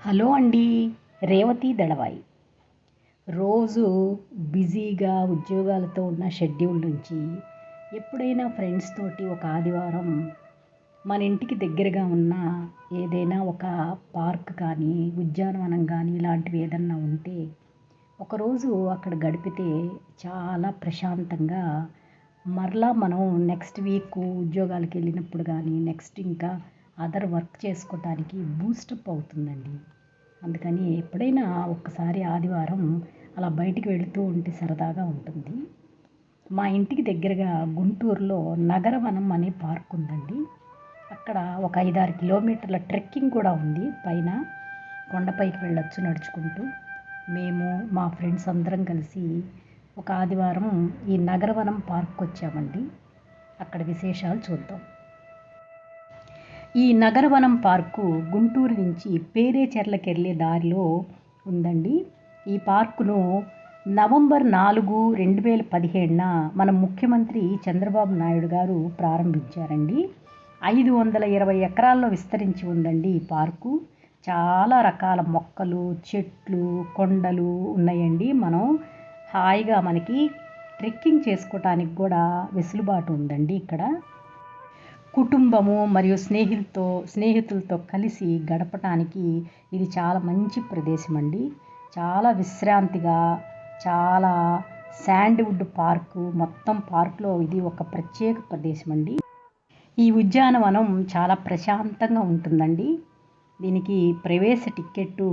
Hello అండి రేవతి దళవాయి. రోజు బిజీగా ఉద్యోగాలతో ఉన్న షెడ్యూల్ నుంచి ఎప్పుడైనా ఫ్రెండ్స్ తోటి ఒక ఆదివారం మన ఇంటికి దగ్గరగా ఉన్న ఏదైనా ఒక పార్క్ కానీ ఉద్యానవనం కానీ ఇలాంటివి ఏదన్నా ఉంటే ఒకరోజు అక్కడ గడిపితే చాలా ప్రశాంతంగా మరలా మనం నెక్స్ట్ వీక్ ఉద్యోగాలకు వెళ్ళినప్పుడు కానీ నెక్స్ట్ ఇంకా అదర్ వర్క్ చేసుకోవటానికి బూస్టప్ అవుతుందండి. అందుకని ఎప్పుడైనా ఒక్కసారి ఆదివారం అలా బయటికి వెళుతూ ఉంటే సరదాగా ఉంటుంది. మా ఇంటికి దగ్గరగా గుంటూరులో నగరవనం అనే పార్క్ ఉందండి. అక్కడ ఒక ఐదారు కిలోమీటర్ల ట్రెక్కింగ్ కూడా ఉంది. పైన కొండపైకి వెళ్ళొచ్చు నడుచుకుంటూ. మేము మా ఫ్రెండ్స్ అందరం కలిసి ఒక ఆదివారం ఈ నగరవనం పార్క్ వచ్చామండి. అక్కడ విశేషాలు చూద్దాం. ఈ నగరవనం పార్కు గుంటూరు నుంచి పేరేచెర్లకెళ్ళే దారిలో ఉందండి. ఈ పార్కును నవంబర్ నాలుగు రెండు వేల పదిహేడున మన ముఖ్యమంత్రి చంద్రబాబు నాయుడు గారు ప్రారంభించారండి. ఐదు వందల ఇరవై ఎకరాల్లో విస్తరించి ఉందండి ఈ పార్కు. చాలా రకాల మొక్కలు చెట్లు కొండలు ఉన్నాయండి. మనం హాయిగా మనకి ట్రెక్కింగ్ చేసుకోవటానికి కూడా వెసులుబాటు ఉందండి ఇక్కడ. కుటుంబము మరియు స్నేహితులతో స్నేహితులతో కలిసి గడపటానికి ఇది చాలా మంచి ప్రదేశం అండి చాలా విశ్రాంతిగా చాలా శాండ్వుడ్ పార్కు మొత్తం పార్క్లో ఇది ఒక ప్రత్యేక ప్రదేశం అండి ఈ ఉద్యానవనం చాలా ప్రశాంతంగా ఉంటుందండి. దీనికి ప్రవేశ టిక్కెట్టు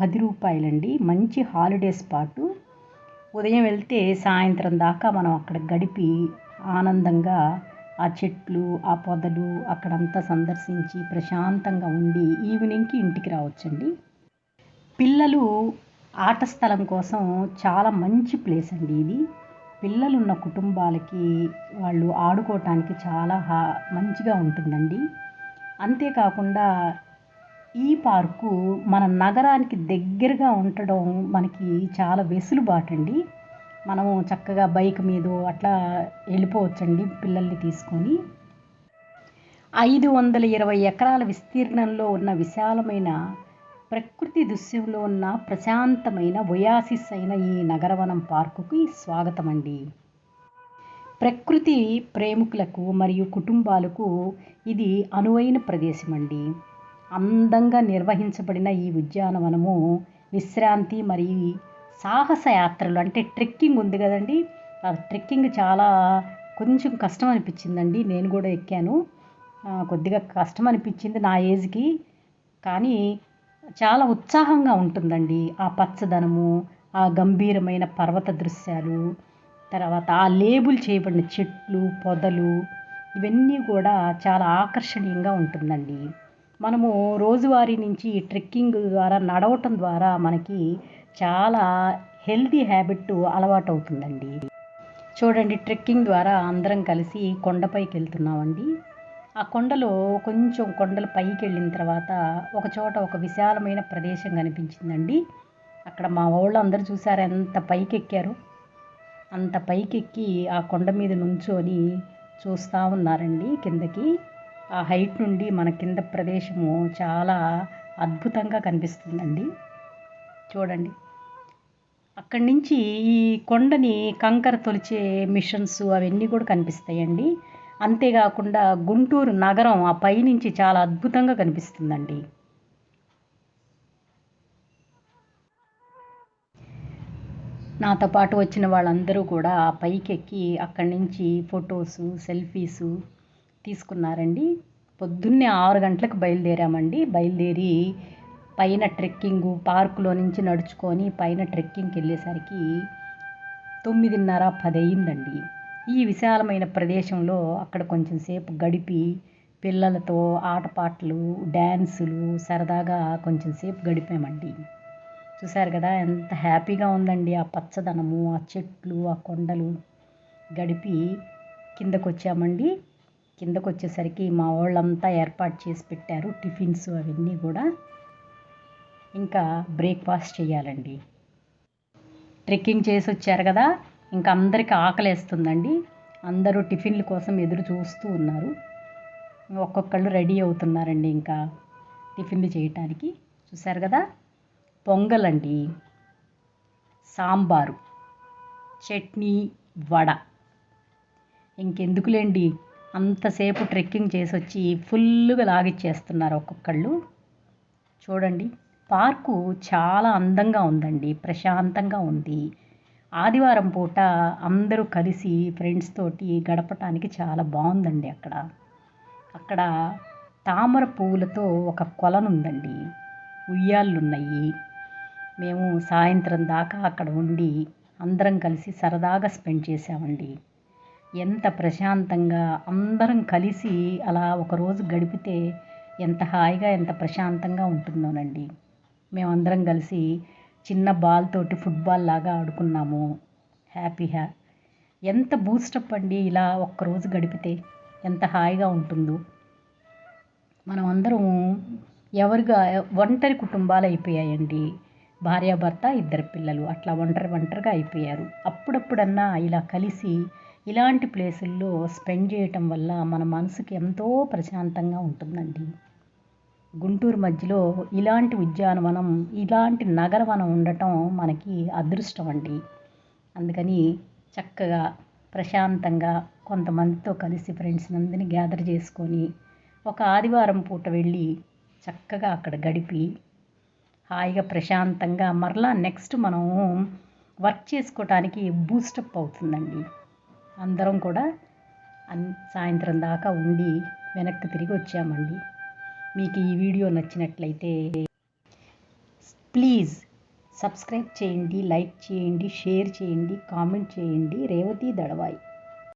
పది రూపాయలండి. మంచి హాలిడే స్పాటు ఉదయం వెళ్తే సాయంత్రం దాకా మనం అక్కడ గడిపి ఆనందంగా ఆ చెట్లు ఆ పొదలు అక్కడంతా సందర్శించి ప్రశాంతంగా ఉండి ఈవినింగ్కి ఇంటికి రావచ్చండి. పిల్లలు ఆట స్థలం కోసం చాలా మంచి ప్లేస్ అండి ఇది. పిల్లలు ఉన్న కుటుంబాలకి వాళ్ళు ఆడుకోవటానికి చాలా హా మంచిగా ఉంటుందండి. అంతేకాకుండా ఈ పార్కు మన నగరానికి దగ్గరగా ఉండడం మనకి చాలా వెసులుబాటు అండి మనము చక్కగా బైక్ మీద అట్లా వెళ్ళిపోవచ్చండి పిల్లల్ని తీసుకొని. ఐదు వందల ఇరవై ఎకరాల విస్తీర్ణంలో ఉన్న విశాలమైన ప్రకృతి దృశ్యంలో ఉన్న ప్రశాంతమైన ఒయాసిస్ అయిన ఈ నగరవనం పార్కుకి స్వాగతం అండి ప్రకృతి ప్రేమికులకు మరియు కుటుంబాలకు ఇది అనువైన ప్రదేశం అండి అందంగా నిర్వహించబడిన ఈ ఉద్యానవనము విశ్రాంతి మరియు సాహస యాత్రలు అంటే ట్రెక్కింగ్ ఉంది కదండి. ఆ ట్రెక్కింగ్ చాలా కొంచెం కష్టం అనిపించిందండి. నేను కూడా ఎక్కాను. కొద్దిగా కష్టం అనిపించింది నా ఏజ్కి. కానీ చాలా ఉత్సాహంగా ఉంటుందండి ఆ పచ్చదనము ఆ గంభీరమైన పర్వత దృశ్యాలు తర్వాత ఆ లేబుల్ చేయబడిన చెట్లు పొదలు ఇవన్నీ కూడా చాలా ఆకర్షణీయంగా ఉంటుందండి. మనము రోజువారీ నుంచి ట్రెక్కింగ్ ద్వారా నడవటం ద్వారా మనకి చాలా హెల్తీ హ్యాబిట్ అలవాటు అవుతుందండి చూడండి ట్రెక్కింగ్ ద్వారా అందరం కలిసి కొండపైకి వెళ్తున్నామండి ఆ కొండలో కొంచెం కొండల పైకి వెళ్ళిన తర్వాత ఒక చోట ఒక విశాలమైన ప్రదేశం కనిపించిందండి. అక్కడ మా వాళ్ళు అందరు చూసారు ఎంత పైకి ఎక్కారు అంత పైకెక్కి ఆ కొండ మీద నుంచొని చూస్తూ ఉన్నారండి కిందకి. ఆ హైట్ నుండి మన కింద ప్రదేశము చాలా అద్భుతంగా కనిపిస్తుందండి. చూడండి. అక్కడి నుంచి ఈ కొండని కంకర తొలిచే మిషన్స్ అవన్నీ కూడా కనిపిస్తాయండి. అంతేకాకుండా గుంటూరు నగరం ఆ పైనుంచి చాలా అద్భుతంగా కనిపిస్తుందండి. నాతో పాటు వచ్చిన వాళ్ళందరూ కూడా ఆ పైకెక్కి అక్కడి నుంచి ఫొటోసు సెల్ఫీసు తీసుకున్నారండి. పొద్దున్నే ఆరు గంటలకు బయలుదేరామండి. బయలుదేరి పైన ట్రెక్కింగ్ పార్కులో నుంచి నడుచుకొని పైన ట్రెక్కింగ్కి వెళ్ళేసరికి తొమ్మిదిన్నర పది అయిందండి ఈ విశాలమైన ప్రదేశంలో అక్కడ కొంచెం సేపు గడిపి పిల్లలతో ఆటపాటలు డ్యాన్సులు సరదాగా కొంచెం సేపు గడిపామండి. చూశారు కదా ఎంత హ్యాపీగా ఉందండి ఆ పచ్చదనము ఆ చెట్లు ఆ కొండలు. గడిపి కిందకు వచ్చామండి కిందకు వచ్చేసరికి మా వాళ్ళంతా ఏర్పాటు చేసి పెట్టారు టిఫిన్స్ అవన్నీ కూడా. ఇంకా బ్రేక్ఫాస్ట్ చేయాలండి. ట్రెక్కింగ్ చేసి వచ్చారు కదా ఇంకా అందరికి ఆకలేస్తుందండి. అందరూ టిఫిన్ల కోసం ఎదురు చూస్తూ ఉన్నారు. ఒక్కొక్కళ్ళు రెడీ అవుతున్నారండి ఇంకా టిఫిన్లు చేయటానికి. చూసారు కదా పొంగల్ అండి సాంబారు చట్నీ వడ. ఇంకెందుకులేండి అంతసేపు ట్రెక్కింగ్ చేసి వచ్చి ఫుల్గా లాగిచ్చేస్తున్నారు ఒక్కొక్కళ్ళు. చూడండి. పార్కు చాలా అందంగా ఉందండి ప్రశాంతంగా ఉంది. ఆదివారం పూట అందరూ కలిసి ఫ్రెండ్స్ తోటి గడపటానికి చాలా బాగుందండి అక్కడ. అక్కడ తామర పువ్వులతో ఒక కొలనుందండి ఉయ్యాళ్ళు ఉన్నాయి మేము సాయంత్రం దాకా అక్కడ ఉండి అందరం కలిసి సరదాగా స్పెండ్ చేసామండి ఎంత ప్రశాంతంగా అందరం కలిసి అలా ఒకరోజు గడిపితే ఎంత హాయిగా ఎంత ప్రశాంతంగా ఉంటుందోనండి. మేమందరం కలిసి చిన్న బాల్ తోటి ఫుట్బాల్ లాగా ఆడుకున్నాము. హ్యాపీ హ్యా ఎంత బూస్టప్ అండి ఇలా ఒక్కరోజు గడిపితే. ఎంత హాయిగా ఉంటుందో. మనం అందరం ఎవరిగా ఒంటరి కుటుంబాలు అయిపోయాయండి. భార్యాభర్త ఇద్దరు పిల్లలు అట్లా ఒంటరి ఒంటరిగా అయిపోయారు. అప్పుడప్పుడన్నా ఇలా కలిసి ఇలాంటి ప్లేసుల్లో స్పెండ్ చేయటం వల్ల మన మనసుకి ఎంతో ప్రశాంతంగా ఉంటుందండి. గుంటూరు మధ్యలో ఇలాంటి ఉద్యానవనం ఇలాంటి నగరవనం ఉండటం మనకి అదృష్టం అండి. అందుకని చక్కగా ప్రశాంతంగా కొంతమందితో కలిసి ఫ్రెండ్స్ అందరినీ గ్యాదర్ చేసుకొని ఒక ఆదివారం పూట వెళ్ళి చక్కగా అక్కడ గడిపి హాయిగా ప్రశాంతంగా మరలా నెక్స్ట్ మనం వర్క్ చేసుకోవటానికి బూస్టప్ అవుతుందండి. అందరం కూడా అన్ సాయంత్రం దాకా ఉండి వెనక్కి తిరిగి వచ్చామండి. మీకు ఈ వీడియో నచ్చినట్లయితే ప్లీజ్ సబ్స్క్రైబ్ చేయండి లైక్ చేయండి షేర్ చేయండి కామెంట్ చేయండి. రేవతి దళవాయి